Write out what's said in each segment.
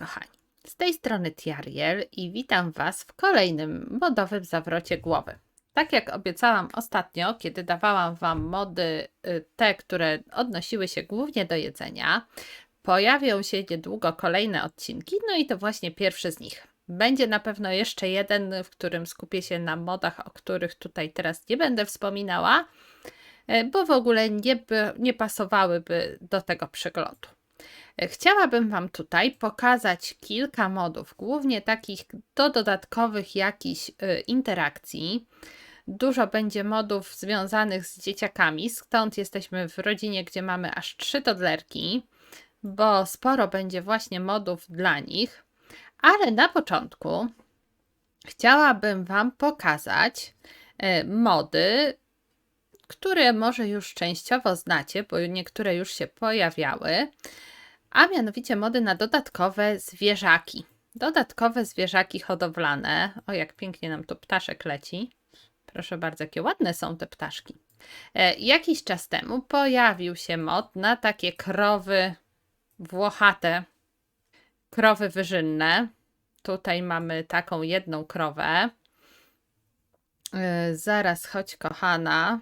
kochani. Z tej strony Tiariel i witam Was w kolejnym modowym zawrocie głowy. Tak jak obiecałam ostatnio, kiedy dawałam Wam mody, y, te, które odnosiły się głównie do jedzenia, pojawią się niedługo kolejne odcinki, no i to właśnie pierwszy z nich. Będzie na pewno jeszcze jeden, w którym skupię się na modach, o których tutaj teraz nie będę wspominała, y, bo w ogóle nie, by, nie pasowałyby do tego przeglądu. Chciałabym Wam tutaj pokazać kilka modów, głównie takich do dodatkowych jakichś y, interakcji. Dużo będzie modów związanych z dzieciakami, stąd jesteśmy w rodzinie, gdzie mamy aż trzy toddlerki, bo sporo będzie właśnie modów dla nich. Ale na początku chciałabym Wam pokazać y, mody, które może już częściowo znacie, bo niektóre już się pojawiały a mianowicie mody na dodatkowe zwierzaki. Dodatkowe zwierzaki hodowlane. O, jak pięknie nam tu ptaszek leci. Proszę bardzo, jakie ładne są te ptaszki. E, jakiś czas temu pojawił się mod na takie krowy włochate, krowy wyżynne. Tutaj mamy taką jedną krowę. E, zaraz chodź, kochana.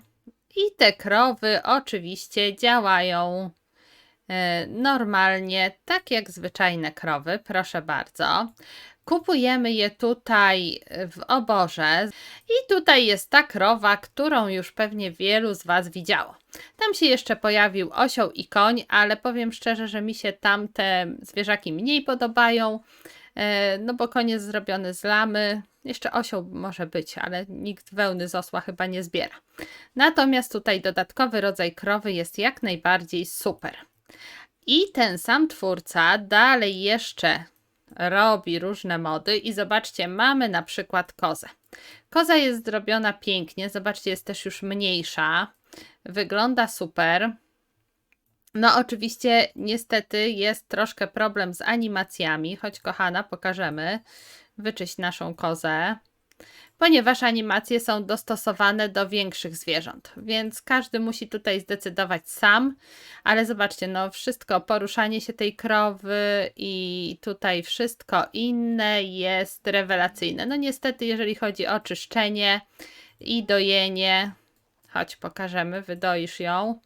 I te krowy oczywiście działają normalnie, tak jak zwyczajne krowy, proszę bardzo. Kupujemy je tutaj w oborze i tutaj jest ta krowa, którą już pewnie wielu z Was widziało. Tam się jeszcze pojawił osioł i koń, ale powiem szczerze, że mi się tam te zwierzaki mniej podobają, e, no bo koń jest zrobiony z lamy, jeszcze osioł może być, ale nikt wełny z osła chyba nie zbiera. Natomiast tutaj dodatkowy rodzaj krowy jest jak najbardziej super. I ten sam twórca dalej jeszcze robi różne mody i zobaczcie, mamy na przykład kozę. Koza jest zrobiona pięknie, zobaczcie, jest też już mniejsza, wygląda super. No oczywiście niestety jest troszkę problem z animacjami, choć kochana, pokażemy. Wyczyść naszą kozę ponieważ animacje są dostosowane do większych zwierząt, więc każdy musi tutaj zdecydować sam, ale zobaczcie, no wszystko, poruszanie się tej krowy i tutaj wszystko inne jest rewelacyjne. No niestety, jeżeli chodzi o czyszczenie i dojenie, chodź pokażemy, wydoisz ją,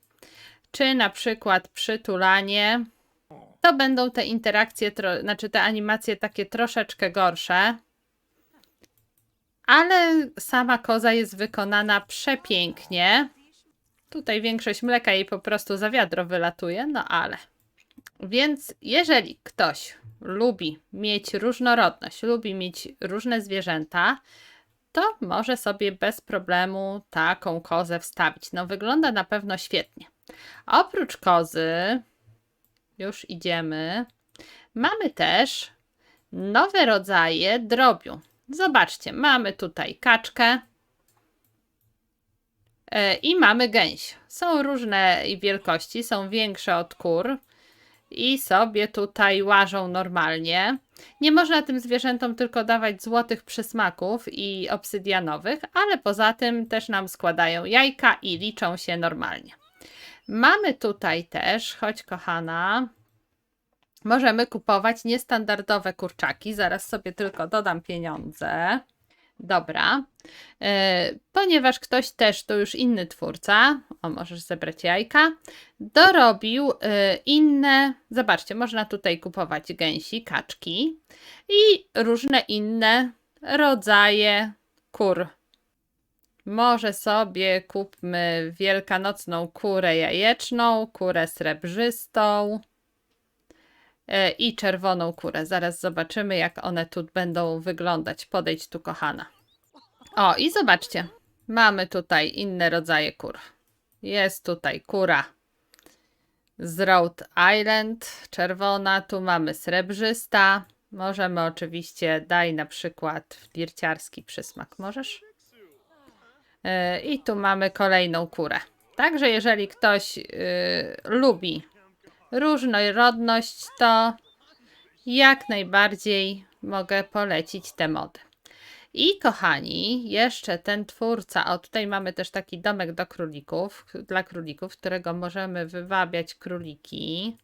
czy na przykład przytulanie, to będą te interakcje, znaczy te animacje takie troszeczkę gorsze ale sama koza jest wykonana przepięknie. Tutaj większość mleka jej po prostu za wiadro wylatuje, no ale. Więc jeżeli ktoś lubi mieć różnorodność, lubi mieć różne zwierzęta, to może sobie bez problemu taką kozę wstawić. No wygląda na pewno świetnie. Oprócz kozy, już idziemy, mamy też nowe rodzaje drobiu. Zobaczcie, mamy tutaj kaczkę e, i mamy gęś. Są różne wielkości, są większe od kur i sobie tutaj łażą normalnie. Nie można tym zwierzętom tylko dawać złotych przysmaków i obsydianowych, ale poza tym też nam składają jajka i liczą się normalnie. Mamy tutaj też, choć kochana, Możemy kupować niestandardowe kurczaki. Zaraz sobie tylko dodam pieniądze. Dobra. E, ponieważ ktoś też, to już inny twórca, o możesz zebrać jajka, dorobił e, inne, zobaczcie, można tutaj kupować gęsi, kaczki i różne inne rodzaje kur. Może sobie kupmy wielkanocną kurę jajeczną, kurę srebrzystą, i czerwoną kurę. Zaraz zobaczymy, jak one tu będą wyglądać. Podejdź tu, kochana. O, i zobaczcie. Mamy tutaj inne rodzaje kur. Jest tutaj kura z Rhode Island, czerwona. Tu mamy srebrzysta. Możemy oczywiście, daj na przykład flirciarski przysmak. Możesz? Yy, I tu mamy kolejną kurę. Także jeżeli ktoś yy, lubi różnorodność, to jak najbardziej mogę polecić te mody. I kochani, jeszcze ten twórca, o tutaj mamy też taki domek do królików, dla królików, którego możemy wywabiać króliki.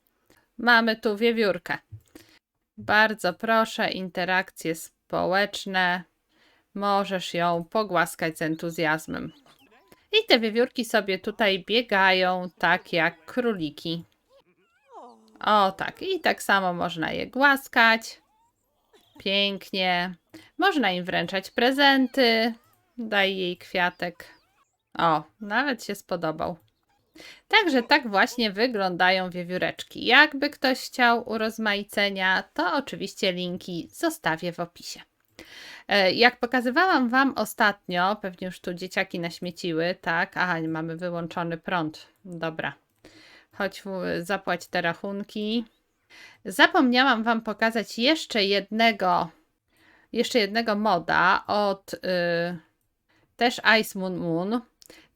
Mamy tu wiewiórkę. Bardzo proszę, interakcje społeczne. Możesz ją pogłaskać z entuzjazmem. I te wiewiórki sobie tutaj biegają, tak jak króliki. O tak, i tak samo można je głaskać. Pięknie. Można im wręczać prezenty. Daj jej kwiatek. O, nawet się spodobał. Także tak właśnie wyglądają wiewióreczki. Jakby ktoś chciał urozmaicenia, to oczywiście linki zostawię w opisie. E, Jak pokazywałam Wam ostatnio, pewnie już tu dzieciaki naśmieciły, tak? Aha, mamy wyłączony prąd. Dobra. Chodź, w- zapłać te rachunki. Zapomniałam Wam pokazać jeszcze jednego, jeszcze jednego moda od y, też Ice Moon Moon.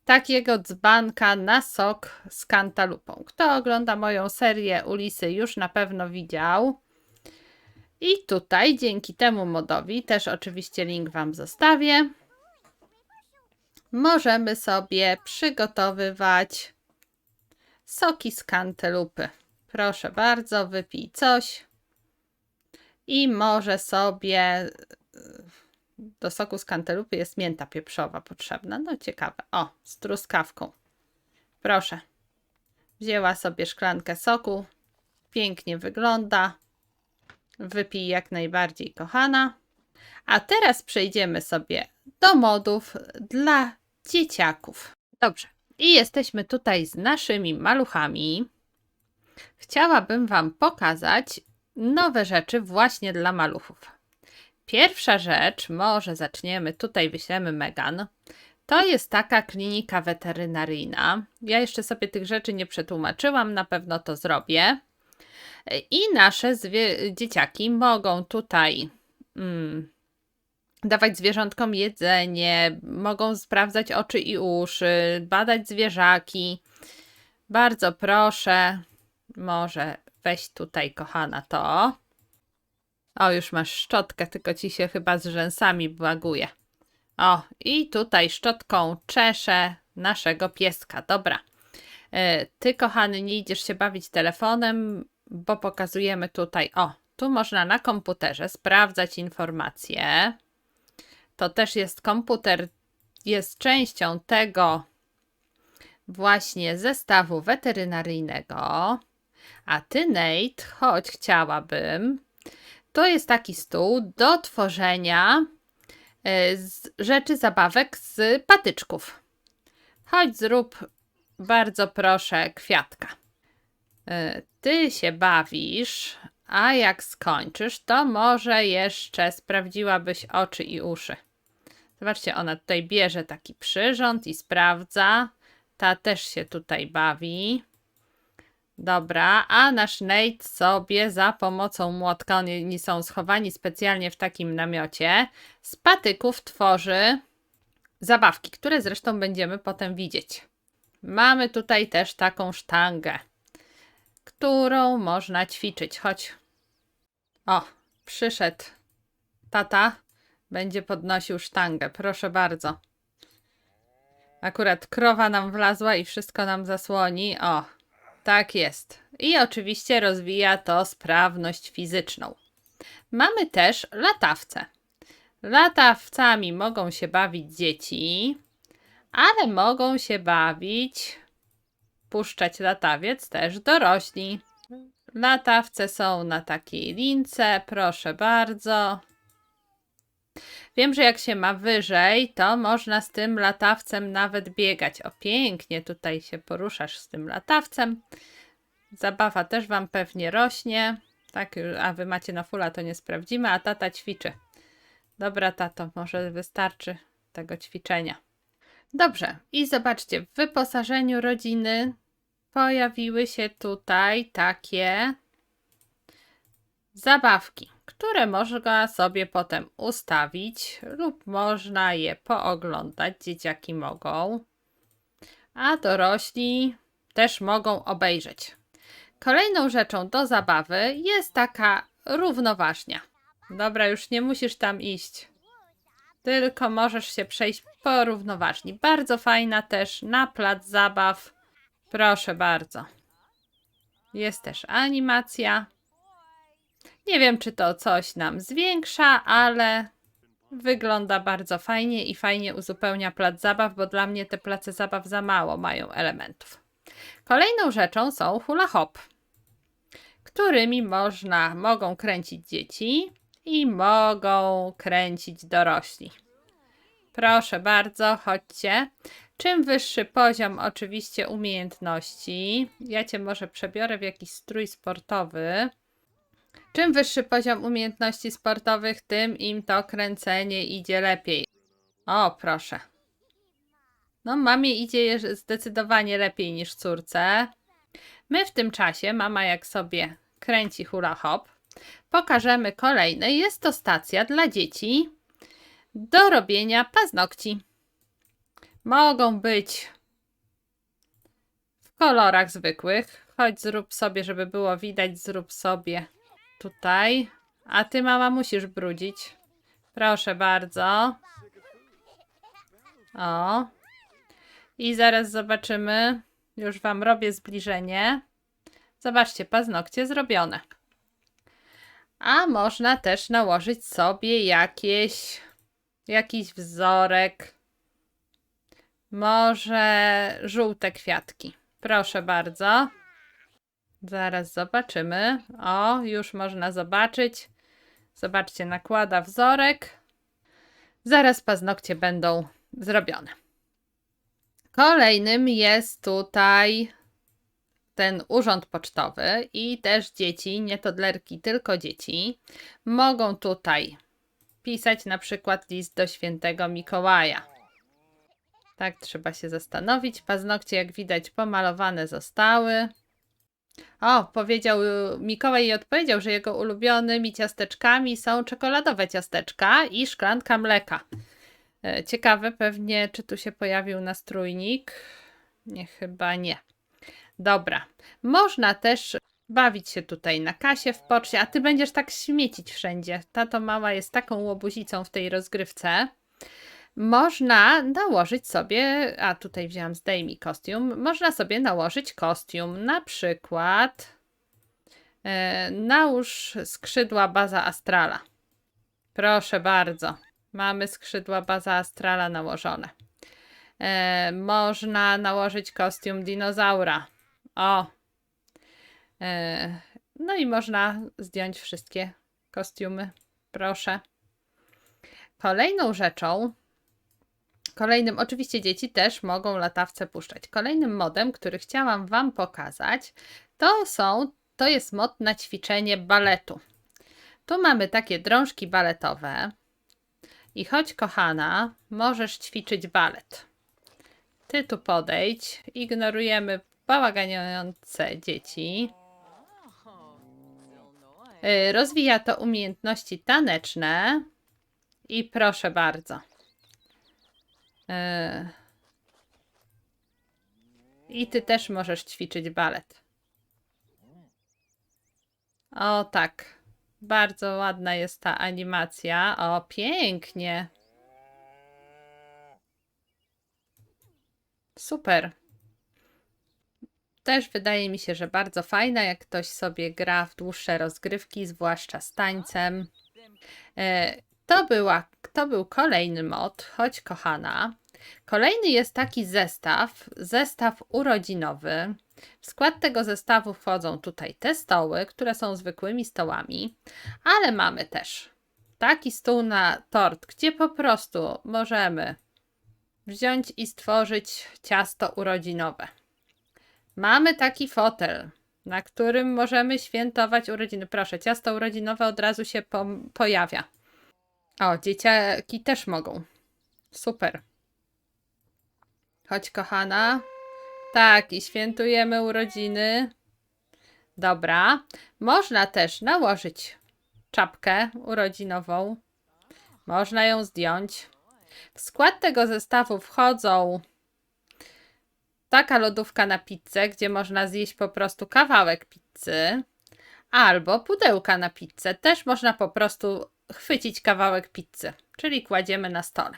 Takiego dzbanka na sok z kantalupą. Kto ogląda moją serię Ulisy już na pewno widział. I tutaj dzięki temu modowi, też oczywiście link Wam zostawię, możemy sobie przygotowywać soki z kantelupy. Proszę bardzo, wypij coś. I może sobie y, do soku z kantelupy jest mięta pieprzowa potrzebna. No ciekawe. O, z truskawką. Proszę. Wzięła sobie szklankę soku. Pięknie wygląda. Wypij jak najbardziej, kochana. A teraz przejdziemy sobie do modów dla dzieciaków. Dobrze. I jesteśmy tutaj z naszymi maluchami. Chciałabym Wam pokazać nowe rzeczy właśnie dla maluchów. Pierwsza rzecz, może zaczniemy, tutaj wyślemy Megan. To jest taka klinika weterynaryjna. Ja jeszcze sobie tych rzeczy nie przetłumaczyłam, na pewno to zrobię. I nasze dzieciaki mogą tutaj mm, dawać zwierzątkom jedzenie, mogą sprawdzać oczy i uszy, badać zwierzaki. Bardzo proszę, może weź tutaj, kochana, to. O, już masz szczotkę, tylko ci się chyba z rzęsami błaguje. O, i tutaj szczotką czeszę naszego pieska. Dobra. E, Ty, kochany, nie idziesz się bawić telefonem, bo pokazujemy tutaj. O, tu można na komputerze sprawdzać informacje. To też jest komputer, jest częścią tego właśnie zestawu weterynaryjnego. A ty, Nate, choć chciałabym. To jest taki stół do tworzenia e, z rzeczy zabawek z patyczków. Chodź, zrób bardzo proszę kwiatka. E, Ty się bawisz, a jak skończysz, to może jeszcze sprawdziłabyś oczy i uszy. Zobaczcie, ona tutaj bierze taki przyrząd i sprawdza. Ta też się tutaj bawi. Dobra, a nasz Nate sobie za pomocą młotka, oni są schowani specjalnie w takim namiocie, z patyków tworzy zabawki, które zresztą będziemy potem widzieć. Mamy tutaj też taką sztangę, którą można ćwiczyć. Chodź. O, przyszedł tata, będzie podnosił sztangę. Proszę bardzo. Akurat krowa nam wlazła i wszystko nam zasłoni. O, tak jest. I oczywiście rozwija to sprawność fizyczną. Mamy też latawce. Latawcami mogą się bawić dzieci, ale mogą się bawić, puszczać latawiec też dorośli. Latawce są na takiej lince, proszę bardzo. Wiem, że jak się ma wyżej, to można z tym latawcem nawet biegać. O, pięknie tutaj się poruszasz z tym latawcem. Zabawa też Wam pewnie rośnie. Tak, a Wy macie na fula, to nie sprawdzimy, a tata ćwiczy. Dobra, tato, może wystarczy tego ćwiczenia. Dobrze, i zobaczcie, w wyposażeniu rodziny pojawiły się tutaj takie zabawki, które można sobie potem ustawić lub można je pooglądać. Dzieciaki mogą, a dorośli też mogą obejrzeć. Kolejną rzeczą do zabawy jest taka równoważnia. Dobra, już nie musisz tam iść. Tylko możesz się przejść po równoważni. Bardzo fajna też na plac zabaw. Proszę bardzo. Jest też animacja. Nie wiem, czy to coś nam zwiększa, ale wygląda bardzo fajnie i fajnie uzupełnia plac zabaw, bo dla mnie te place zabaw za mało mają elementów. Kolejną rzeczą są hula hop, którymi można, mogą kręcić dzieci i mogą kręcić dorośli. Proszę bardzo, chodźcie. Czym wyższy poziom oczywiście umiejętności, ja cię może przebiorę w jakiś strój sportowy. Czym wyższy poziom umiejętności sportowych, tym im to kręcenie idzie lepiej. O, proszę. No, mamie idzie zdecydowanie lepiej niż córce. My w tym czasie, mama jak sobie kręci hula hop, pokażemy kolejne. Jest to stacja dla dzieci do robienia paznokci. Mogą być w kolorach zwykłych. Chodź, zrób sobie, żeby było widać, zrób sobie tutaj. A ty, mama, musisz brudzić. Proszę bardzo. O. I zaraz zobaczymy. Już wam robię zbliżenie. Zobaczcie, paznokcie zrobione. A można też nałożyć sobie jakieś, jakiś wzorek. Może żółte kwiatki. Proszę bardzo. Zaraz zobaczymy. O, już można zobaczyć. Zobaczcie, nakłada wzorek. Zaraz paznokcie będą zrobione. Kolejnym jest tutaj ten urząd pocztowy i też dzieci, nie todlerki, tylko dzieci, mogą tutaj pisać na przykład list do świętego Mikołaja. Tak, trzeba się zastanowić. Paznokcie, jak widać, pomalowane zostały. O, powiedział Mikołaj i odpowiedział, że jego ulubionymi ciasteczkami są czekoladowe ciasteczka i szklanka mleka. E, Ciekawe pewnie, czy tu się pojawił nastrójnik. Nie, chyba nie. Dobra. Można też bawić się tutaj na kasie w poczcie, a ty będziesz tak śmiecić wszędzie. Tato mała jest taką łobuzicą w tej rozgrywce. Można nałożyć sobie, a tutaj wziąłam zdejmij kostium, można sobie nałożyć kostium, na przykład e, nałóż skrzydła baza astrala. Proszę bardzo, mamy skrzydła baza astrala nałożone. E, można nałożyć kostium dinozaura. O! E, no i można zdjąć wszystkie kostiumy. Proszę. Kolejną rzeczą, kolejnym, oczywiście dzieci też mogą latawce puszczać. Kolejnym modem, który chciałam Wam pokazać, to są, to jest mod na ćwiczenie baletu. Tu mamy takie drążki baletowe. I chodź, kochana, możesz ćwiczyć balet. Ty tu podejdź. Ignorujemy bałaganiające dzieci. Y, Rozwija to umiejętności taneczne. I proszę bardzo. Y, I ty też możesz ćwiczyć balet. O tak. Bardzo ładna jest ta animacja. O, pięknie. Super. Też wydaje mi się, że bardzo fajna, jak ktoś sobie gra w dłuższe rozgrywki, zwłaszcza z tańcem. To, była, to był kolejny mod, choć kochana. Kolejny jest taki zestaw, zestaw urodzinowy. W skład tego zestawu wchodzą tutaj te stoły, które są zwykłymi stołami, ale mamy też taki stół na tort, gdzie po prostu możemy wziąć i stworzyć ciasto urodzinowe. Mamy taki fotel, na którym możemy świętować urodziny. Proszę, ciasto urodzinowe od razu się po pojawia. O, dzieciaki też mogą. Super. Chodź, kochana. Tak, i świętujemy urodziny. Dobra. Można też nałożyć czapkę urodzinową. Można ją zdjąć. W skład tego zestawu wchodzą taka lodówka na pizzę, gdzie można zjeść po prostu kawałek pizzy, albo pudełka na pizzę. Też można po prostu chwycić kawałek pizzy, czyli kładziemy na stole.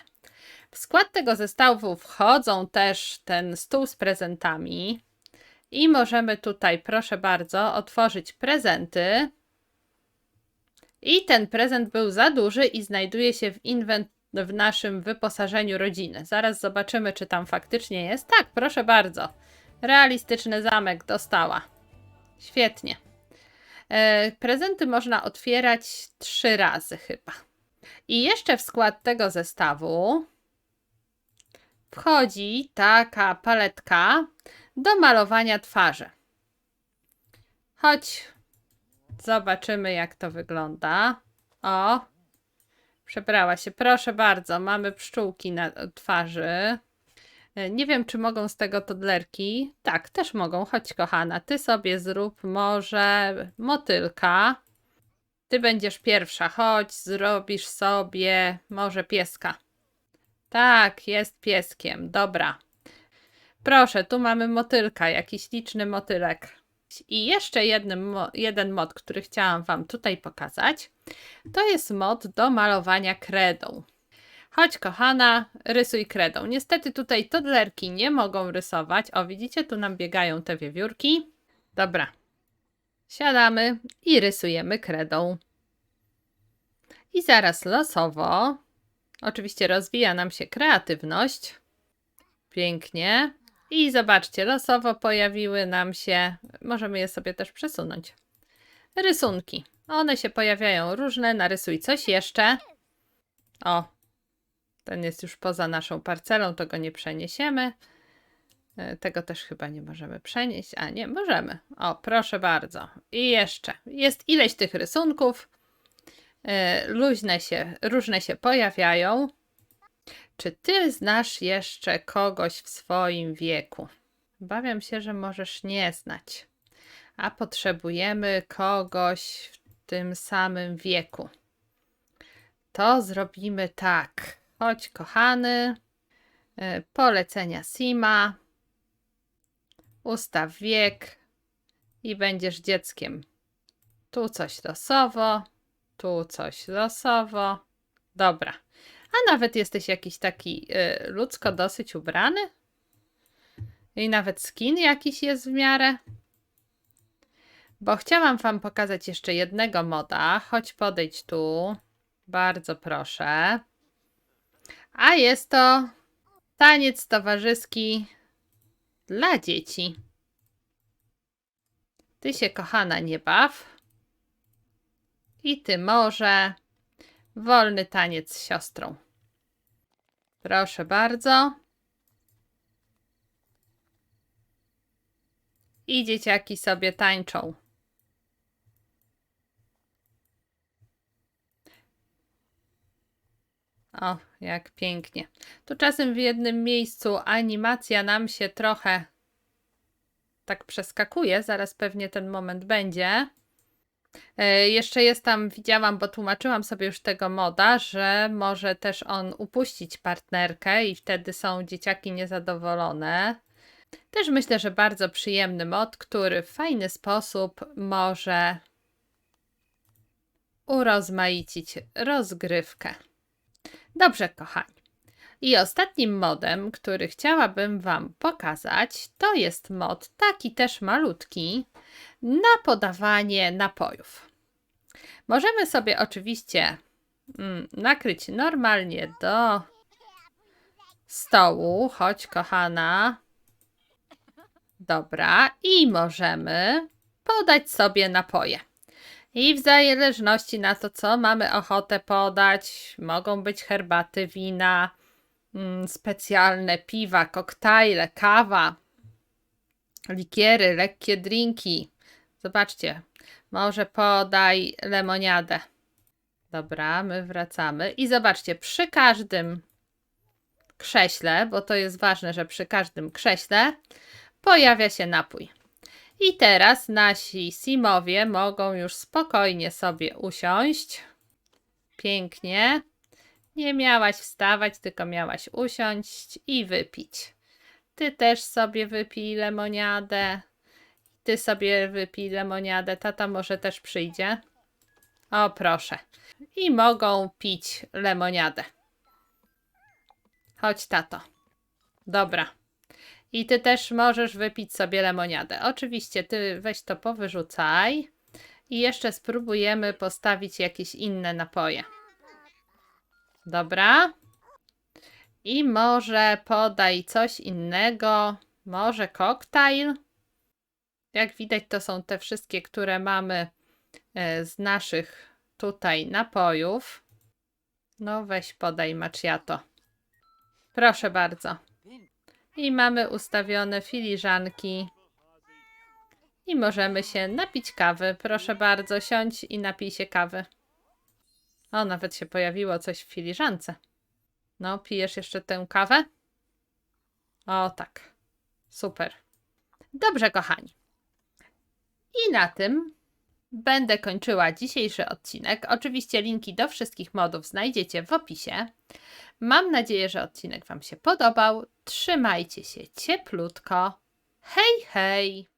W skład tego zestawu wchodzą też ten stół z prezentami i możemy tutaj, proszę bardzo, otworzyć prezenty. I ten prezent był za duży i znajduje się w, w naszym wyposażeniu rodziny. Zaraz zobaczymy, czy tam faktycznie jest. Tak, proszę bardzo. Realistyczny zamek dostała. Świetnie. E, prezenty można otwierać trzy razy chyba. I jeszcze w skład tego zestawu wchodzi taka paletka do malowania twarzy. Chodź, zobaczymy jak to wygląda. O, przebrała się. Proszę bardzo, mamy pszczółki na twarzy. E, Nie wiem, czy mogą z tego toddlerki. Tak, też mogą. Chodź, kochana, ty sobie zrób może motylka. Ty będziesz pierwsza. Chodź, zrobisz sobie może pieska. Tak, jest pieskiem. Dobra. Proszę, tu mamy motylka, jakiś liczny motylek. I jeszcze jeden, jeden mod, który chciałam Wam tutaj pokazać, to jest mod do malowania kredą. Chodź, kochana, rysuj kredą. Niestety tutaj toddlerki nie mogą rysować. O, widzicie, tu nam biegają te wiewiórki. Dobra. Siadamy i rysujemy kredą. I zaraz losowo, oczywiście rozwija nam się kreatywność. Pięknie. I zobaczcie, losowo pojawiły nam się, możemy je sobie też przesunąć. Rysunki. One się pojawiają różne. Narysuj coś jeszcze. O, ten jest już poza naszą parcelą, to go nie przeniesiemy. E, Tego też chyba nie możemy przenieść. A nie, możemy. O, proszę bardzo. I jeszcze. Jest ileś tych rysunków. E, Luźne się, różne się pojawiają. Czy ty znasz jeszcze kogoś w swoim wieku? Bawiam się, że możesz nie znać. A potrzebujemy kogoś w tym samym wieku. To zrobimy tak. Chodź, kochany. Y, Polecenia Sima. Ustaw wiek i będziesz dzieckiem. Tu coś losowo, tu coś losowo. Dobra. A nawet jesteś jakiś taki y, ludzko dosyć ubrany? I nawet skin jakiś jest w miarę. Bo chciałam Wam pokazać jeszcze jednego moda. Chodź podejdź tu. Bardzo proszę. A jest to taniec towarzyski dla dzieci. Ty się, kochana, nie baw. I ty może. Wolny taniec z siostrą. Proszę bardzo. I dzieciaki sobie tańczą. O, jak pięknie. Tu czasem w jednym miejscu animacja nam się trochę tak przeskakuje. Zaraz pewnie ten moment będzie. E, Jeszcze jest tam, widziałam, bo tłumaczyłam sobie już tego moda, że może też on upuścić partnerkę i wtedy są dzieciaki niezadowolone. Też myślę, że bardzo przyjemny mod, który w fajny sposób może urozmaicić rozgrywkę. Dobrze, kochani. I ostatnim modem, który chciałabym Wam pokazać, to jest mod taki też malutki na podawanie napojów. Możemy sobie oczywiście mm, nakryć normalnie do stołu. Chodź, kochana. Dobra, i możemy podać sobie napoje. I w zależności na to, co mamy ochotę podać, mogą być herbaty, wina, mm, specjalne piwa, koktajle, kawa, likiery, lekkie drinki. Zobaczcie, może podaj lemoniadę. Dobra, my wracamy. I zobaczcie, przy każdym krześle, bo to jest ważne, że przy każdym krześle pojawia się napój. I teraz nasi simowie mogą już spokojnie sobie usiąść. Pięknie. Nie miałaś wstawać, tylko miałaś usiąść i wypić. Ty też sobie wypij lemoniadę. Ty sobie wypij lemoniadę. Tata może też przyjdzie. O, proszę. I mogą pić lemoniadę. Chodź, tato. Dobra. I ty też możesz wypić sobie lemoniadę. Oczywiście, ty weź to powyrzucaj. I jeszcze spróbujemy postawić jakieś inne napoje. Dobra. I może podaj coś innego. Może koktajl. Jak widać, to są te wszystkie, które mamy e, z naszych tutaj napojów. No weź podaj macchiato. Proszę bardzo. I mamy ustawione filiżanki. I możemy się napić kawy. Proszę bardzo, siądź i napij się kawy. O, nawet się pojawiło coś w filiżance. No, pijesz jeszcze tę kawę? O, tak. Super. Dobrze, kochani. I na tym będę kończyła dzisiejszy odcinek. Oczywiście linki do wszystkich modów znajdziecie w opisie. Mam nadzieję, że odcinek Wam się podobał. Trzymajcie się cieplutko. Hej, hej!